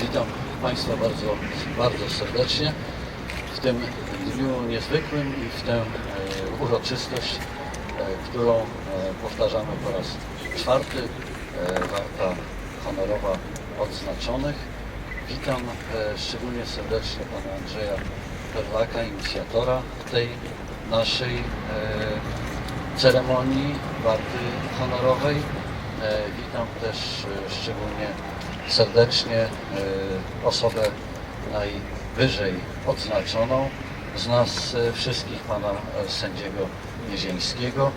Witam Państwa bardzo, bardzo serdecznie w tym dniu niezwykłym i w tę e, uroczystość, e, którą e, powtarzamy po raz czwarty, Warta Honorowa Odznaczonych. Witam szczególnie serdecznie Pana Andrzeja Perlaka, inicjatora tej naszej e, ceremonii Warty Honorowej. E, Witam też e, szczególnie serdecznie e, osobę najwyżej odznaczoną z nas e, wszystkich, pana e, sędziego Niezieńskiego.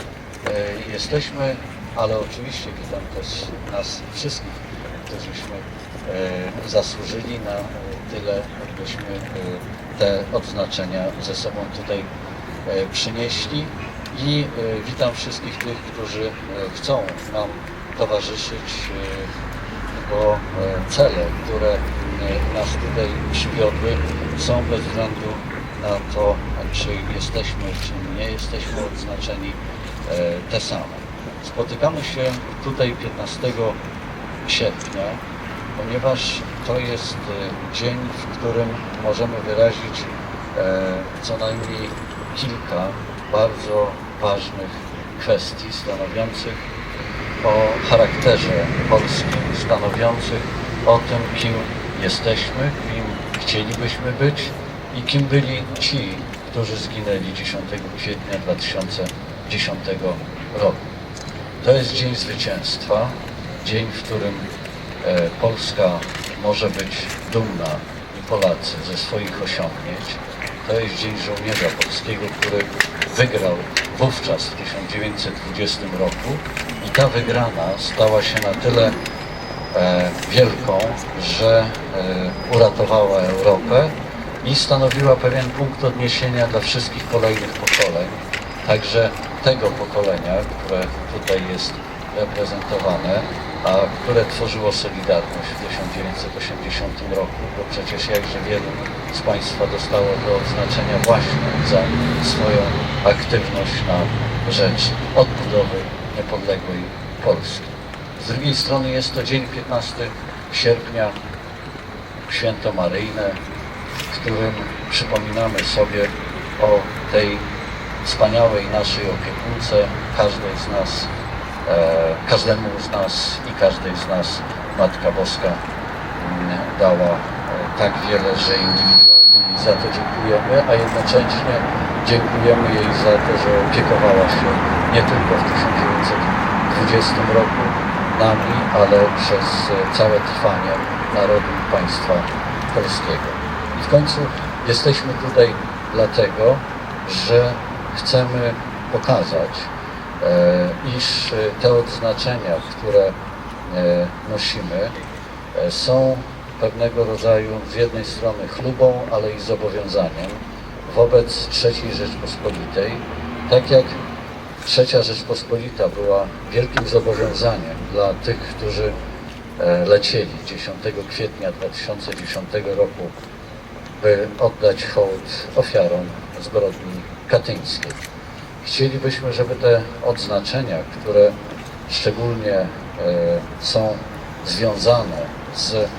E, Jesteśmy, ale oczywiście witam też nas wszystkich, którzyśmy e, zasłużyli na tyle, abyśmy e, te odznaczenia ze sobą tutaj przynieśli i e, witam wszystkich tych, którzy e, chcą nam towarzyszyć, e, bo e, cele, które e, nas tutaj przywiodły są bez względu na to, czy jesteśmy, czy nie jesteśmy odznaczeni e, te same. Spotykamy się tutaj 15 sierpnia, ponieważ to jest e, dzień, w którym możemy wyrazić e, co najmniej kilka bardzo ważnych kwestii stanowiących o charakterze polskim, stanowiących o tym, kim jesteśmy, kim chcielibyśmy być i kim byli ci, którzy zginęli 10 kwietnia 2010 roku. To jest Dzień Zwycięstwa, dzień, w którym e, Polska może być dumna i Polacy ze swoich osiągnięć. To jest Dzień Żołnierza Polskiego, który wygrał wówczas w 1920 roku. I ta wygrana stała się na tyle e, wielką, że e, uratowała Europę i stanowiła pewien punkt odniesienia dla wszystkich kolejnych pokoleń, także tego pokolenia, które tutaj jest reprezentowane, a które tworzyło Solidarność w 1980 roku, bo przecież jakże wielu z Państwa dostało to odznaczenia właśnie za swoją aktywność na rzecz odbudowy niepodległej Polski. Z drugiej strony jest to dzień 15 sierpnia, święto Maryjne, w którym przypominamy sobie o tej wspaniałej naszej opiekunce, każdej z nas, każdemu z nas i każdej z nas Matka Boska mm, dała e, tak wiele, że indywidualnie jej za to dziękujemy, a jednocześnie dziękujemy jej za to, że opiekowała się nie tylko w 1920 roku nami, ale przez e, całe trwanie narodu i państwa polskiego. I w końcu jesteśmy tutaj dlatego, że chcemy pokazać, e, iż e, te odznaczenia, które e, nosimy, e, są pewnego rodzaju z jednej strony chlubą, ale i zobowiązaniem wobec III Rzeczpospolitej, tak jak Trzecia Rzeczpospolita była wielkim zobowiązaniem dla tych, którzy e, lecieli 10 kwietnia 2010 roku, by oddać hołd ofiarom zbrodni katyńskiej. Chcielibyśmy, żeby te odznaczenia, które szczególnie e, są związane z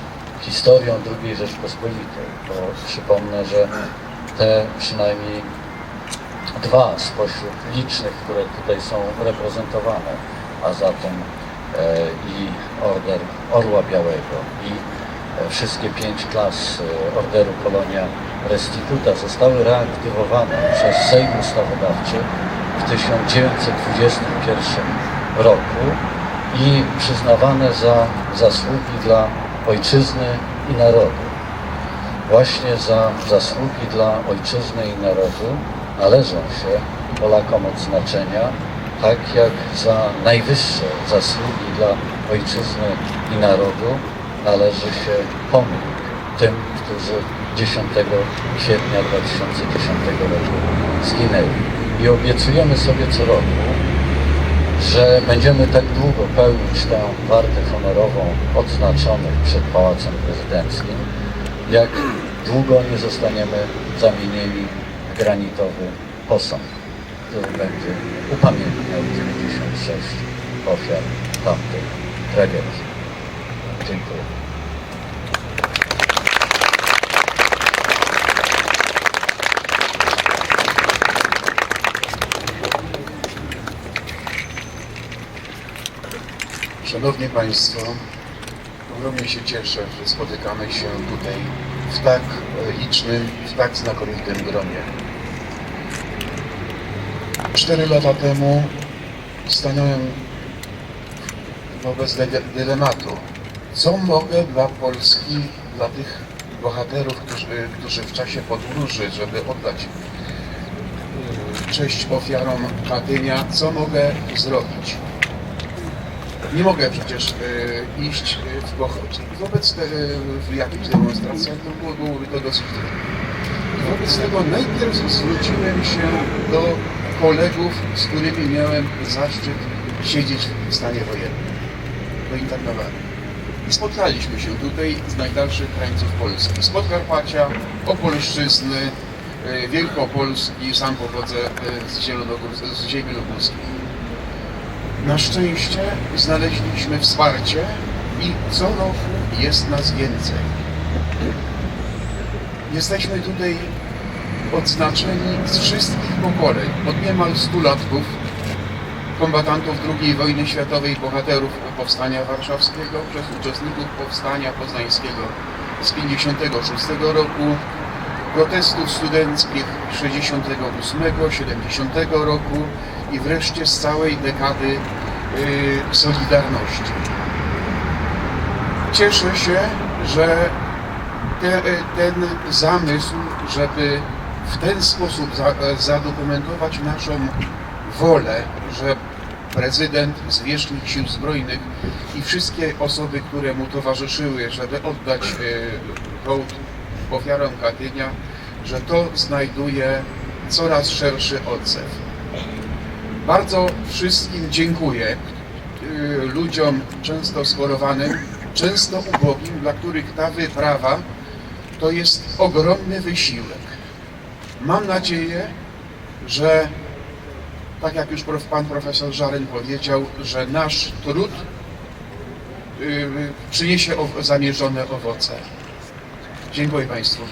historią II Rzeczpospolitej, bo przypomnę, że te przynajmniej dwa spośród licznych, które tutaj są reprezentowane, a zatem e, i Order Orła Białego i e, wszystkie pięć klas Orderu Polonia Restituta zostały reaktywowane przez Sejm Ustawodawczy w 1921 roku i przyznawane za zasługi dla ojczyzny i narodu. Właśnie za zasługi dla ojczyzny i narodu należą się Polakom odznaczenia, tak jak za najwyższe zasługi dla ojczyzny i narodu należy się pomnik tym, którzy 10 kwietnia 2010 roku zginęli. I obiecujemy sobie co roku, że będziemy tak długo pełnić tę wartę honorową odznaczonych przed Pałacem Prezydenckim, jak długo nie zostaniemy zamienieni w granitowy posąg. który będzie upamiętniał 96 ofiar tamtej tragedii. Dziękuję. Szanowni Państwo, ogromnie się cieszę, że spotykamy się tutaj w tak e, licznym, w tak znakomitym gronie. Cztery lata temu stanąłem wobec dyle- dylematu. Co mogę dla Polski, dla tych bohaterów, którzy, którzy w czasie podróży, żeby oddać e, cześć ofiarom Katynia, co mogę zrobić? Nie mogę przecież e, iść e, w pochód. Wobec te, w jakichś demonstracjach to było, byłoby to dosyć trudne. Wobec tego najpierw zwróciłem się do kolegów, z którymi miałem zaszczyt siedzieć w stanie wojennym, do internowania. I spotkaliśmy się tutaj z najdalszych krańców Polski. Z Podkarpacia, Opolszczyzny, e, Wielkopolski, sam pochodzę e, z, z ziemi lubuskiej. Na szczęście znaleźliśmy wsparcie i co roku jest nas więcej. Jesteśmy tutaj odznaczeni z wszystkich pokoleń, od niemal 100 latków kombatantów II wojny światowej, bohaterów Powstania Warszawskiego, przez uczestników Powstania Poznańskiego z 56 roku, protestów studenckich 68, 70 roku i wreszcie z całej dekady y, Solidarności. Cieszę się, że te, ten zamysł, żeby w ten sposób za, zadokumentować naszą wolę, że prezydent, zwierzchnik sił zbrojnych i wszystkie osoby, które mu towarzyszyły, żeby oddać e, hołd ofiarom Katynia, że to znajduje coraz szerszy odzew. Bardzo wszystkim dziękuję y, ludziom często schorowanym, często ubogim, dla których ta wyprawa to jest ogromny wysiłek. Mam nadzieję, że tak jak już pan profesor Żaren powiedział, że nasz trud y, przyniesie zamierzone owoce. Dziękuję Państwu.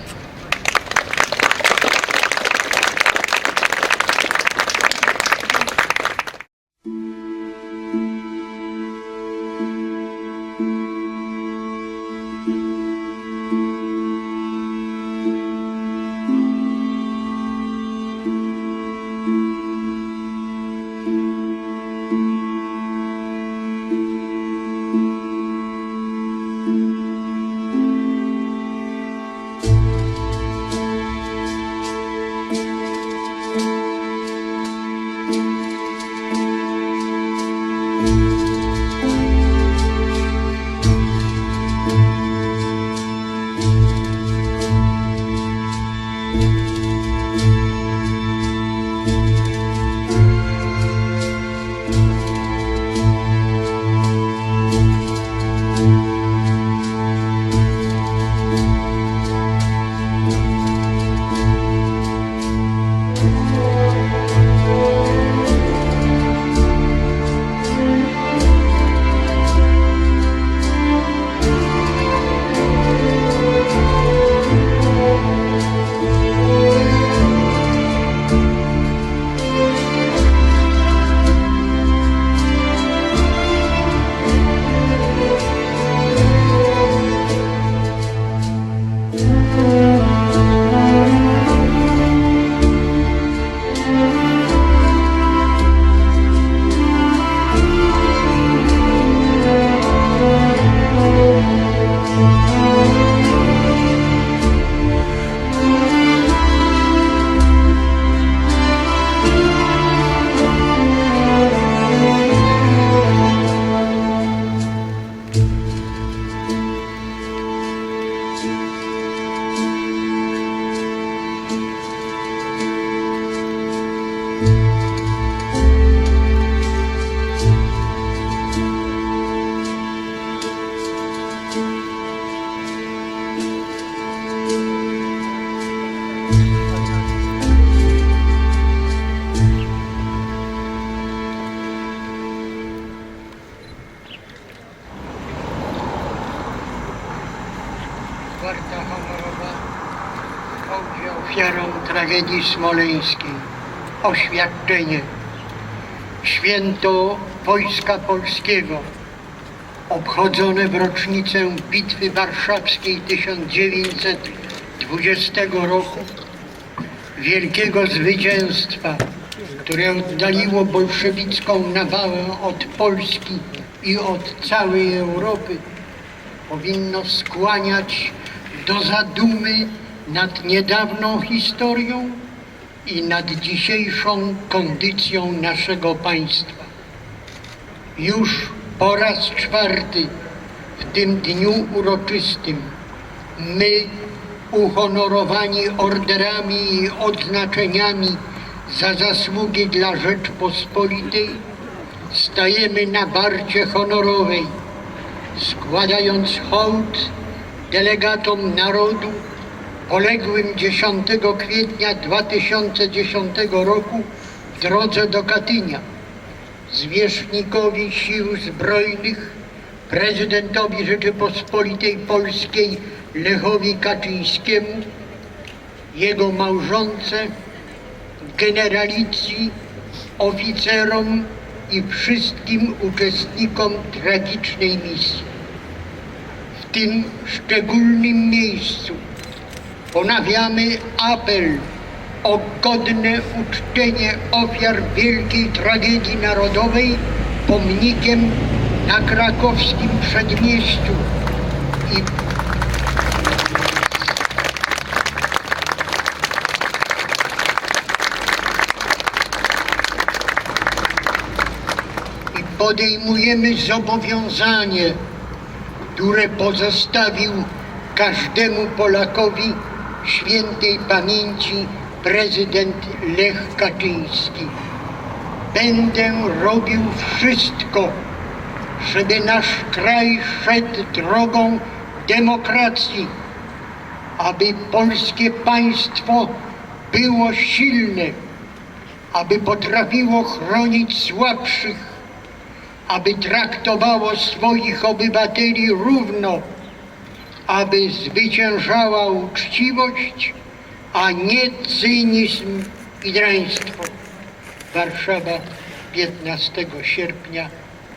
warta honorowa hołdzie ofiarom tragedii smoleńskiej. Oświadczenie. Święto Wojska Polskiego obchodzone w rocznicę Bitwy Warszawskiej 1920 roku, wielkiego zwycięstwa, które oddaliło bolszewicką nawałę od Polski i od całej Europy, powinno skłaniać do zadumy nad niedawną historią i nad dzisiejszą kondycją naszego państwa. Już po raz czwarty w tym dniu uroczystym my, uhonorowani orderami i odznaczeniami za zasługi dla Rzeczpospolitej, stajemy na barcie honorowej, składając hołd delegatom narodu poległym 10 kwietnia 2010 roku w drodze do Katynia zwierzchnikowi sił zbrojnych, prezydentowi Rzeczypospolitej Polskiej Lechowi Kaczyńskiemu, jego małżonce, generalicji, oficerom i wszystkim uczestnikom tragicznej misji. Tym szczególnym miejscu. Ponawiamy apel o godne uczczenie ofiar wielkiej tragedii narodowej pomnikiem na krakowskim przedmieściu. I podejmujemy zobowiązanie, które pozostawił każdemu Polakowi świętej pamięci prezydent Lech Kaczyński. Będę robił wszystko, żeby nasz kraj szedł drogą demokracji, aby polskie państwo było silne, aby potrafiło chronić słabszych, aby traktowało swoich obywateli równo, aby zwyciężała uczciwość, a nie cynizm i draństwo. Warszawa 15 sierpnia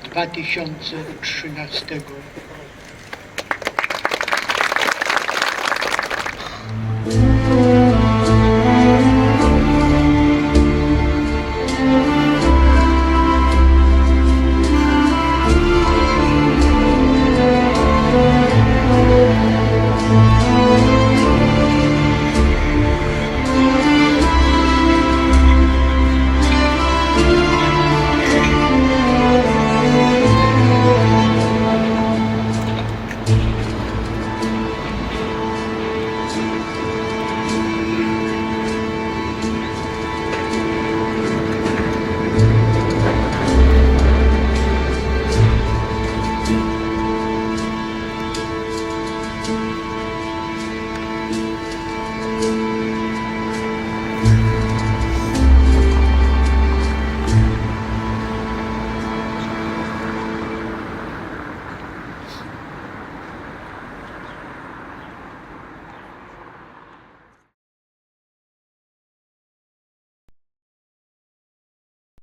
2013 roku.